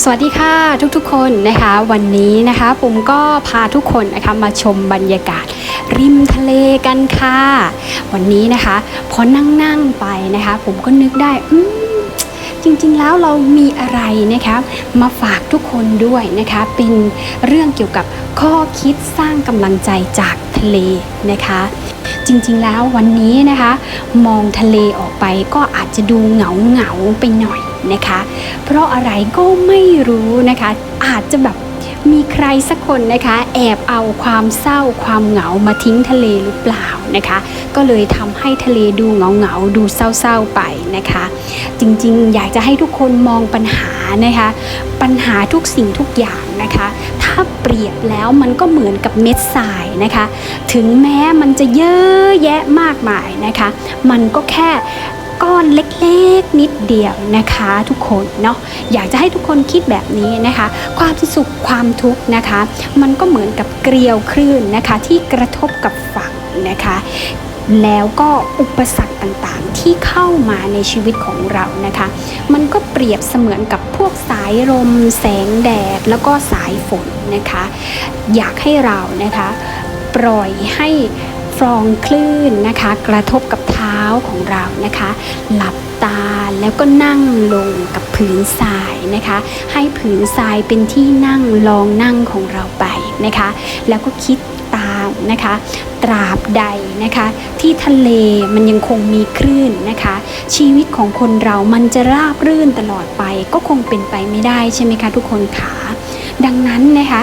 สวัสดีค่ะทุกๆคนนะคะ วันนี้นะคะผมก็พาทุกคนนะคะมาชมบรรยากาศ ริมทะเลกันค่ะ วันนี้นะคะพอนั่งๆไปนะคะ ผมก็นึกได้อืจริงๆแล้วเรามีอะไรนะคะมาฝากทุกคนด้วยนะคะ เป็นเรื่องเกี่ยวกับข้อคิดสร้างกำลังใจจากทะเลนะคะ จริงๆแล้ววันนี้นะคะ มองทะเลออกไปก็อาจจะดูเหงาเหงาๆไปหน่อย นะคะ เพราะอะไรก็ไม่รู้นะคะ อาจจะแบบมีใครสักคนนะคะ แอบเอาความเศร้าความเหงามาทิ้งทะเลหรือเปล่านะคะ ก็เลยทำให้ทะเลดูเหงาเหงาดูเศร้าๆไปนะคะ จริงๆ อยากจะให้ทุกคนมองปัญหานะคะ ปัญหาทุกสิ่งทุกอย่างนะคะ ถ้าเปรียบแล้วมันก็เหมือนกับเม็ดทรายนะคะ ถึงแม้มันจะเยอะแยะมากมายนะคะ มันก็แค่ ก้อนเล็กๆนิดเดียวนะคะ ทุกคนเนาะอยากจะให้ทุกคนคิดแบบนี้นะคะ ความสุขความทุกข์นะคะ มันก็เหมือนกับเกลียวคลื่นนะคะ ที่กระทบกับฝั่งนะคะแล้วก็อุปสรรคต่างๆ ที่เข้ามาในชีวิตของเรานะคะ มันก็เปรียบเสมือนกับพวกสายลม แสงแดด แล้วก็สายฝนนะคะ อยากให้เรานะคะ ปล่อยให้ ฟองคลื่นนะคะ กระทบกับเท้าของเรานะคะ หลับตาแล้วก็นั่งลงกับผืนทรายนะคะ ให้ผืนทรายเป็นที่นั่งลองนั่งของเราไปนะคะ แล้วก็คิดตามนะคะ ตราบใดนะคะ ที่ทะเลมันยังคงมีคลื่นนะคะ ชีวิตของคนเรามันจะราบรื่นตลอดไป ก็คงเป็นไปไม่ได้ใช่ไหมคะทุกคนขาดังนั้นนะคะ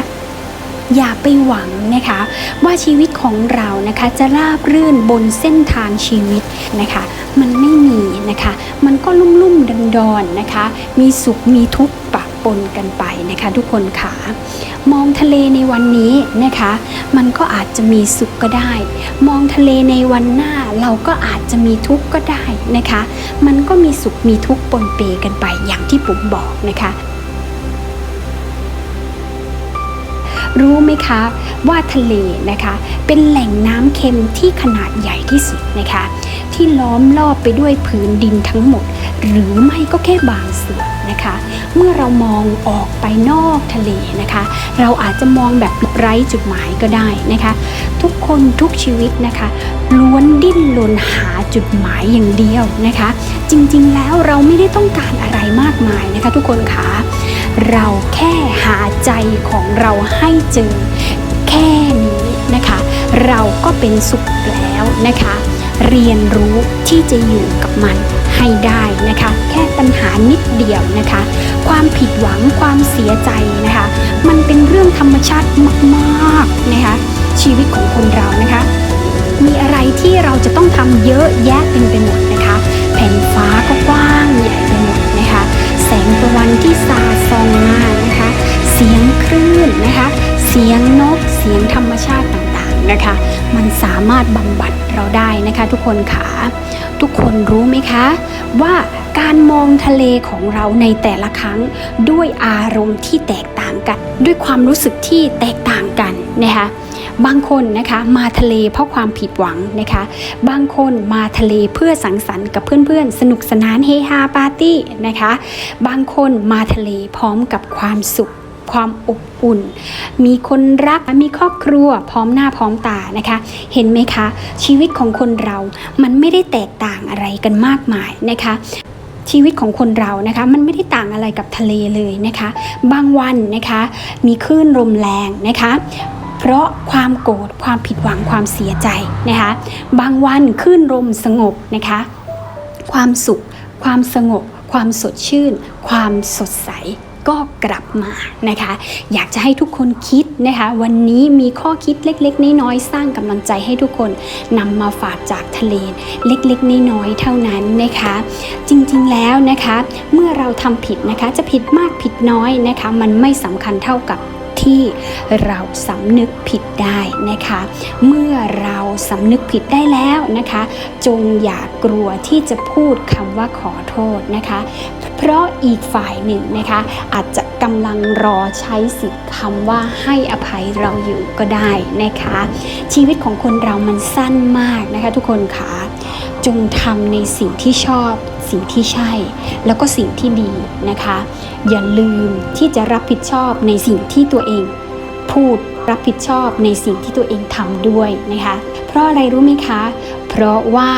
อย่าไปหวังนะคะ ว่าชีวิตของเรานะคะจะราบรื่นบนเส้นทางชีวิตนะคะ มันไม่มีนะคะ มันก็ลุ่มลุ่มดันดอนนะคะ มีสุขมีทุกข์ปะปนกันไปนะคะ ทุกคนขามองทะเลในวันนี้นะคะ มันก็อาจจะมีสุขก็ได้ มองทะเลในวันหน้าเราก็อาจจะมีทุกข์ก็ได้นะคะ มันก็มีสุขมีทุกข์ปนเปกันไปอย่างที่ผมบอกนะคะ รู้ไหมคะว่าทะเลนะคะเป็นแหล่งน้ำเค็มที่ขนาดใหญ่ที่สุดนะคะที่ล้อมรอบไปด้วยผืนดินทั้งหมดหรือไม่ก็แค่บางส่วนนะคะ เมื่อเรามองออกไปนอกทะเลนะคะ เราอาจจะมองแบบไร้จุดหมายก็ได้นะคะ ทุกคนทุกชีวิตนะคะ ล้วนดิ้นรนหาจุดหมายอย่างเดียวนะคะ จริงๆแล้วเราไม่ได้ต้องการอะไรมากมายนะคะทุกคนคะเราแค่หาใจของเราให้เจอแค่นี้นะคะ เราก็เป็นสุขแล้วนะคะ เรียนรู้ที่จะอยู่กับมัน ให้ได้นะคะ แค่ปัญหานิดเดียวนะคะ ความผิดหวังความเสียใจนะคะ มันเป็นเรื่องธรรมชาติมากๆนะคะ ชีวิตของคนเรานะคะ มีอะไรที่เราจะต้องทำเยอะแยะเต็มไปหมดนะคะ แผ่นฟ้าก็กว้างใหญ่ไปหมดนะคะ แสงตะวันที่สาดส่องมานะคะ เสียงคลื่นนะคะ เสียงนกเสียงธรรมชาติต่างๆนะคะ มันสามารถบำบัดเราได้นะคะ ทุกคนขาทุกคนรู้ไหมคะ ว่าการมองทะเลของเราในแต่ละครั้ง ด้วยอารมณ์ที่แตกต่างกัน ด้วยความรู้สึกที่แตกต่างกันนะคะบางคนนะคะมาทะเลเพราะความผิดหวังนะคะ บางคนมาทะเลเพื่อสังสรรค์กับเพื่อนๆ สนุกสนานเฮฮาปาร์ตี้นะคะ บางคนมาทะเลพร้อมกับความสุข ความอบอุ่น มีคนรักมีครอบครัวพร้อมหน้าพร้อมตานะคะ เห็นไหมคะ ชีวิตของคนเรามันไม่ได้แตกต่างอะไรกันมากมายนะคะชีวิตของคนเรานะคะมันไม่ได้ต่างอะไรกับทะเลเลยนะคะ บางวันนะคะมีคลื่นลมแรงนะคะ เพราะความโกรธความผิดหวังความเสียใจนะคะ บางวันคลื่นลมสงบนะคะ ความสุข ความสงบ ความสดชื่น ความสดใส ก็กลับมานะคะ อยากจะให้ทุกคนคิดนะคะ วันนี้มีข้อคิดเล็ก ๆ น้อยๆสร้างกำลังใจให้ทุกคนนำมาฝากจากทะเลเล็กๆ น้อยๆเท่านั้นนะคะ จริงๆแล้วนะคะ เมื่อเราทำผิดนะคะจะผิดมากผิดน้อยนะคะ มันไม่สำคัญเท่ากับ ที่เราสำนึกผิดได้นะคะ เมื่อเราสำนึกผิดได้แล้วนะคะ จงอย่ากลัวที่จะพูดคำว่าขอโทษนะคะ เพราะอีกฝ่ายหนึ่งนะคะ อาจจะกำลังรอใช้สิทธิ์คำว่าให้อภัยเราอยู่ก็ได้นะคะ ชีวิตของคนเรามันสั้นมากนะคะ ทุกคนค่ะจงทำในสิ่งที่ชอบ สิ่งที่ใช่ แล้วก็สิ่งที่ดีนะคะ อย่าลืมที่จะรับผิดชอบในสิ่งที่ตัวเอง พูดรับผิดชอบในสิ่งที่ตัวเองทำด้วยนะคะ เพราะอะไรรู้ไหมคะ เพราะว่า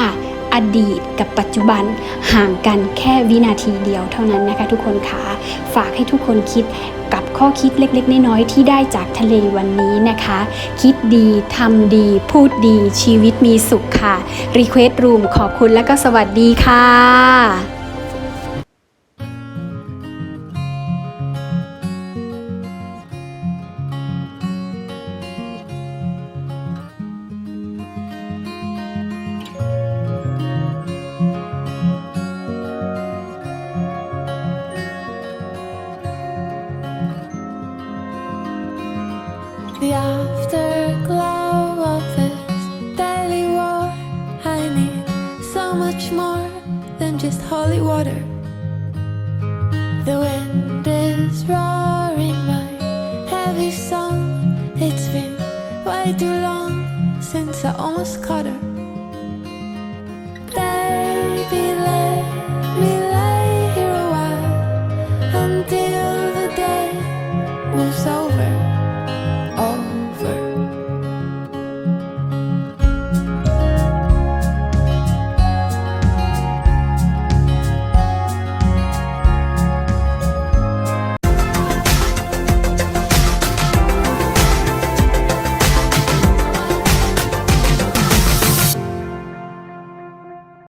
อดีตกับปัจจุบันห่างกันแค่วินาทีเดียวเท่านั้นนะคะทุกคนคะฝากให้ทุกคนคิด ข้อคิดเล็กๆ น้อยๆที่ได้จากทะเลวันนี้นะคะ คิดดีทำดี พูดดีชีวิตมีสุขค่ะรีเควสต์รูมขอบคุณและก็สวัสดีค่ะ The afterglow of this daily war. I need so much more than just holy water. The wind is roaring my heavy song. It's been way too long since I almost caught her. Baby, let me lay here a until the day moves over.